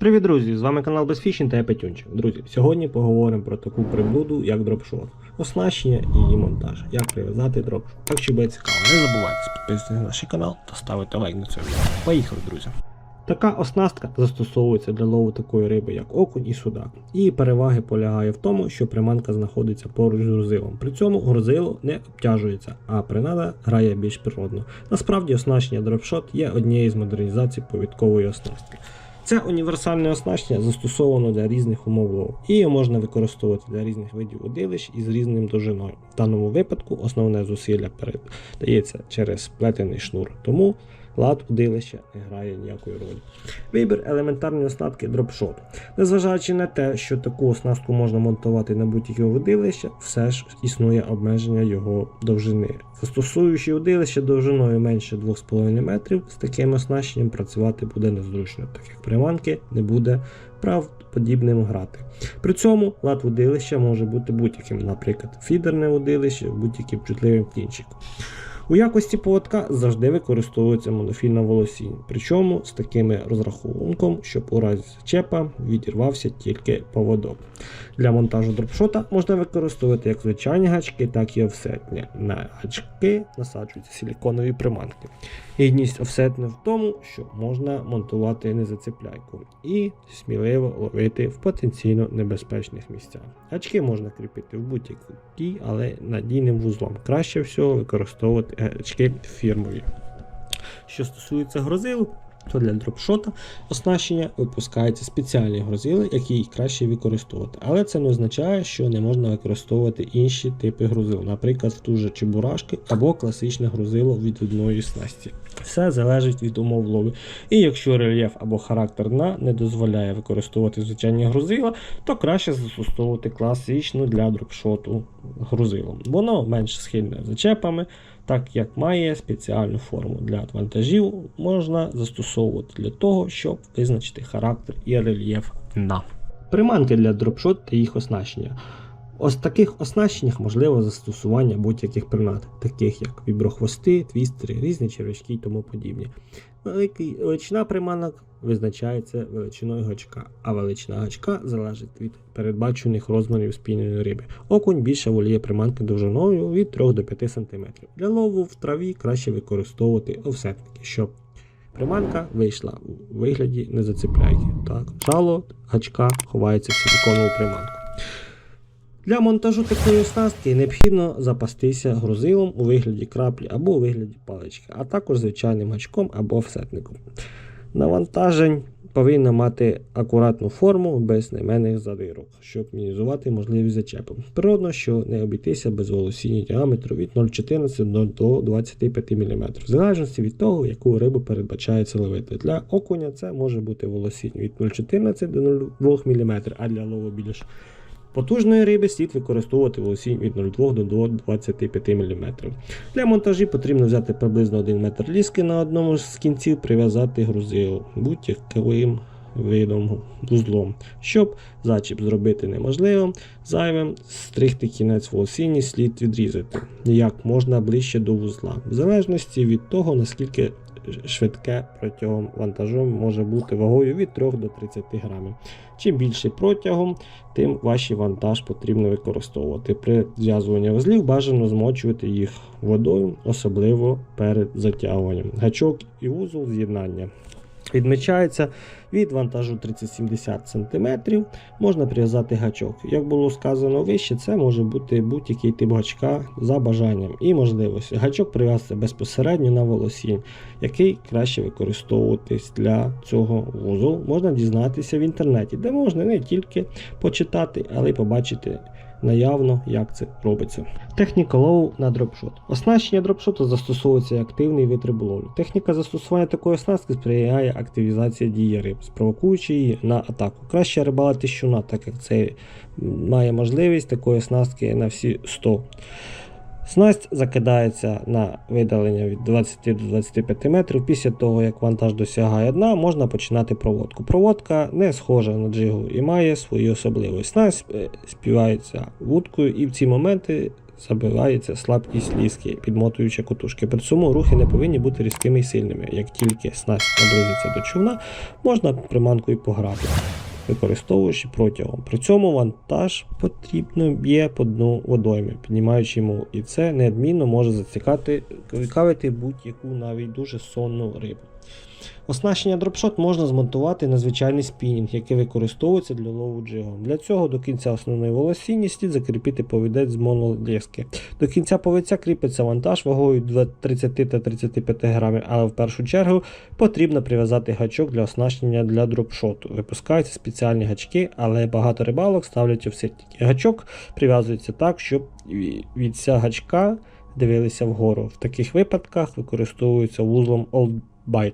Привіт, друзі! З вами канал Безфішін та я Петюнчик. Друзі, сьогодні поговоримо про таку приблуду, як дропшот, оснащення і її монтаж, як прив'язати дропшот. Так що буде цікаво, не забувайте підписуватися на наш канал та ставити лайк на це відео. Поїхали, друзі! Така оснастка застосовується для лову такої риби, як окунь і судак. Її переваги полягає в тому, що приманка знаходиться поруч з грузилом. При цьому грузило не обтяжується, а принада грає більш природно. Насправді оснащення дропшот є однією з модернізацій повідкової оснастки. Це універсальне оснащення застосовано для різних умов лову. Його можна використовувати для різних видів удилищ із різним довжиною. В даному випадку основне зусилля передається через сплетений шнур, тому лад удилища не грає ніякої ролі. Вибір елементарної оснастки дропшот. Незважаючи на те, що таку оснастку можна монтувати на будь-яке удилище, все ж існує обмеження його довжини. Застосуючи удилище довжиною менше 2,5 метрів, з таким оснащенням працювати буде незручно, так як приманки не буде правдоподібним грати. При цьому лад удилища може бути будь-яким, наприклад, фідерне удилище, будь-яким чутливим кінчиком. У якості поводка завжди використовується монофільна волосінь, причому з таким розрахунком, щоб у разі зачепа відірвався тільки поводок. Для монтажу дропшота можна використовувати як звичайні гачки, так і офсетні. На гачки насаджуються силіконові приманки. Гідність офсетне в тому, що можна монтувати незацепляйку і сміливо ловити в потенційно небезпечних місцях. Гачки можна кріпити в будь-якій, але надійним вузлом. Краще всього використовувати гачки фірмові. Що стосується грозил, то для дропшота оснащення випускаються спеціальні грузили, які їх краще використовувати. Але це не означає, що не можна використовувати інші типи грузил, наприклад, в ту же чебурашки або класичне грузило від одної снасті. Все залежить від умов лову. І якщо рельєф або характер дна не дозволяє використовувати звичайні грузила, то краще застосовувати класичну для дропшоту грузило. Воно менш схильне зачепами, так як має спеціальну форму для вантажів, можна застосовувати для того, щоб визначити характер і рельєф дна. Приманки для дропшот та їх оснащення. Ось в таких оснащеннях можливо застосування будь-яких принад, таких як віброхвости, твістери, різні червячки і тому подібні. Великий, величина приманок визначається величиною гачка, а величина гачка залежить від передбачених розмірів спільної риби. Окунь більше воліє приманки довжиною від 3 до 5 см. Для лову в траві краще використовувати офсетники, щоб приманка вийшла у вигляді незацепляйки. Так, жало гачка ховається в силіконову приманку. Для монтажу такої оснастки необхідно запастися грузилом у вигляді краплі або у вигляді палички, а також звичайним гачком або офсетником. Навантажень повинно мати акуратну форму без найменних задирок, щоб мінімізувати можливість зачепу. Природно, що не обійтися без волосіння діаметру від 0,14 до 25 мм, в залежності від того, яку рибу передбачається ловити. Для окуня це може бути волосінь від 0,14 до 0,2 мм, а для лову більш Потужної риби слід використовувати волосінь від 0,2 до 25 мм. Для монтажі потрібно взяти приблизно 1 метр ліски на одному з кінців, прив'язати грузило будь-яким видом вузлом. Щоб зачіп зробити неможливим, зайвим стригти кінець волосіння слід відрізати як можна ближче до вузла, в залежності від того, наскільки швидке протягом вантажу може бути вагою від 3 до 30 грамів. Чим більше протягом, тим ваші вантаж потрібно використовувати. При зв'язуванні вузлів бажано змочувати їх водою, особливо перед затягуванням. Гачок і вузол з'єднання. Відмічається від вантажу 30-70 см, можна прив'язати гачок. Як було сказано вище, це може бути будь-який тип гачка за бажанням і можливості. Гачок прив'язати безпосередньо на волосінь, який краще використовуватись для цього вузол. Можна дізнатися в інтернеті, де можна не тільки почитати, але й побачити наявно, як це робиться. Техніка лову на дропшот. Оснащення дропшоту застосовується як активний вид риболовлю. Техніка застосування такої оснастки сприяє активізації дії риб, спровокуючи її на атаку. Краще рибалити щуна, так як це має можливість такої оснастки на всі 100. Снасть закидається на видалення від 20 до 25 метрів. Після того, як вантаж досягає дна, можна починати проводку. Проводка не схожа на джигу і має свої особливості. Снасть е, співається вудкою, і в ці моменти забивається слабкість ліски, підмотуючи кутушки. При цьому рухи не повинні бути різкими і сильними. Як тільки снасть наблизиться до човна, можна приманкою пограти, використовуючи протягом. При цьому вантаж потрібно б'є по дну водойми, піднімаючи йому, і це неодмінно може зацікати будь-яку навіть дуже сонну рибу. Оснащення дропшот можна змонтувати на звичайний спінінг, який використовується для лову джигом. Для цього до кінця основної волосінні слід закріпити повідець з монолески. До кінця повідця кріпиться вантаж вагою до 30 та 35 грамів, але в першу чергу потрібно прив'язати гачок для оснащення для дропшоту. Випускаються спеціальні гачки, але багато рибалок ставлять офсетики. Гачок прив'язується так, щоб від ця гачка дивилися вгору. В таких випадках використовується вузлом Bite.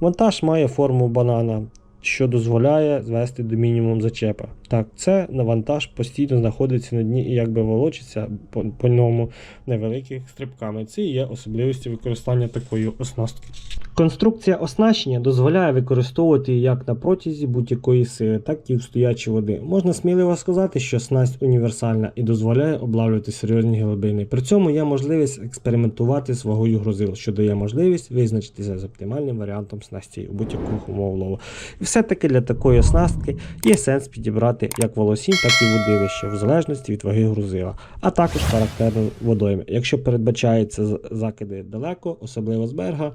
Вантаж має форму банана, що дозволяє звести до мінімум зачепа. Так, це навантаж постійно знаходиться на дні і якби волочиться по, по ньому невеликих стрибками. Це є особливістю використання такої оснастки. Конструкція оснащення дозволяє використовувати як на протязі будь-якої сили, так і в стоячі води. Можна сміливо сказати, що снасть універсальна і дозволяє облавлювати серйозні глибини. При цьому є можливість експериментувати з вагою грузил, що дає можливість визначитися з оптимальним варіантом снасті у будь-яких умов лову. І все-таки для такої оснастки є сенс підібрати як волосінь, так і водилище, в залежності від ваги грузила, а також характерну водойми. Якщо передбачаються закиди далеко, особливо з берега,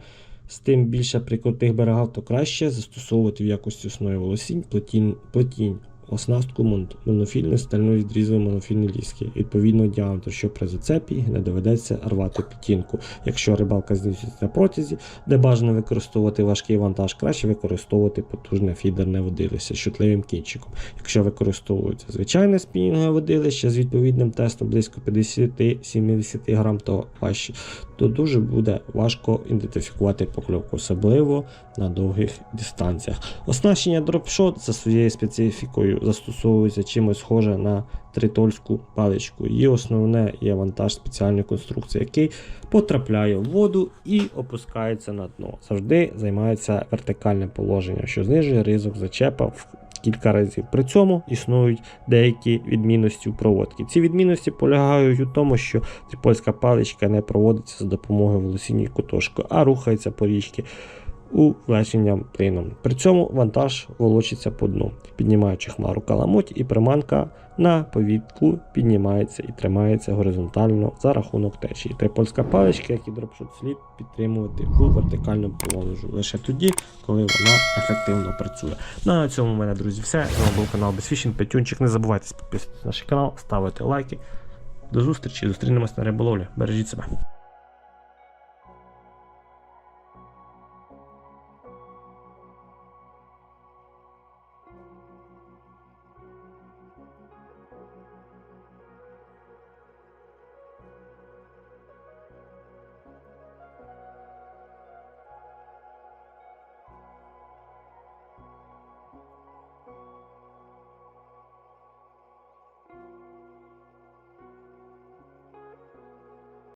з тим більше при крутих берегах, то краще застосовувати в якості основи волосінь плетінь, плетінь оснастку мон- монофільної стальної відрізаної монофільної ліски відповідного діаметру, що при зацепі не доведеться рвати петінку. Якщо рибалка здійснюється на протязі, де бажано використовувати важкий вантаж, краще використовувати потужне фідерне водилище з чутливим кінчиком. Якщо використовується звичайне спінінгове водилище з відповідним тестом близько 50-70 грам, то важче, то дуже буде важко ідентифікувати покльовку, особливо на довгих дистанціях. Оснащення дропшот за своєю специфікою застосовується чимось схоже на тритольську паличку. Її основне є вантаж спеціальної конструкції, який потрапляє в воду і опускається на дно. Завжди займається вертикальне положення, що знижує ризик зачепа в кілька разів. При цьому існують деякі відмінності у проводці. Ці відмінності полягають у тому, що трипольська паличка не проводиться за допомогою волосіння кутошки, а рухається по річці увлеченням плином. При цьому вантаж волочиться по дну, піднімаючи хмару каламуть, і приманка на повідку піднімається і тримається горизонтально за рахунок течії. Трипольська паличка, як і дропшот, слід підтримувати у вертикальному положенні лише тоді, коли вона ефективно працює. Ну а на цьому в мене, друзі, все. З вами був канал Безфішін Петюнчик. Не забувайте підписуватися на наш канал, ставити лайки. До зустрічі, зустрінемось на риболовлі. Бережіть себе.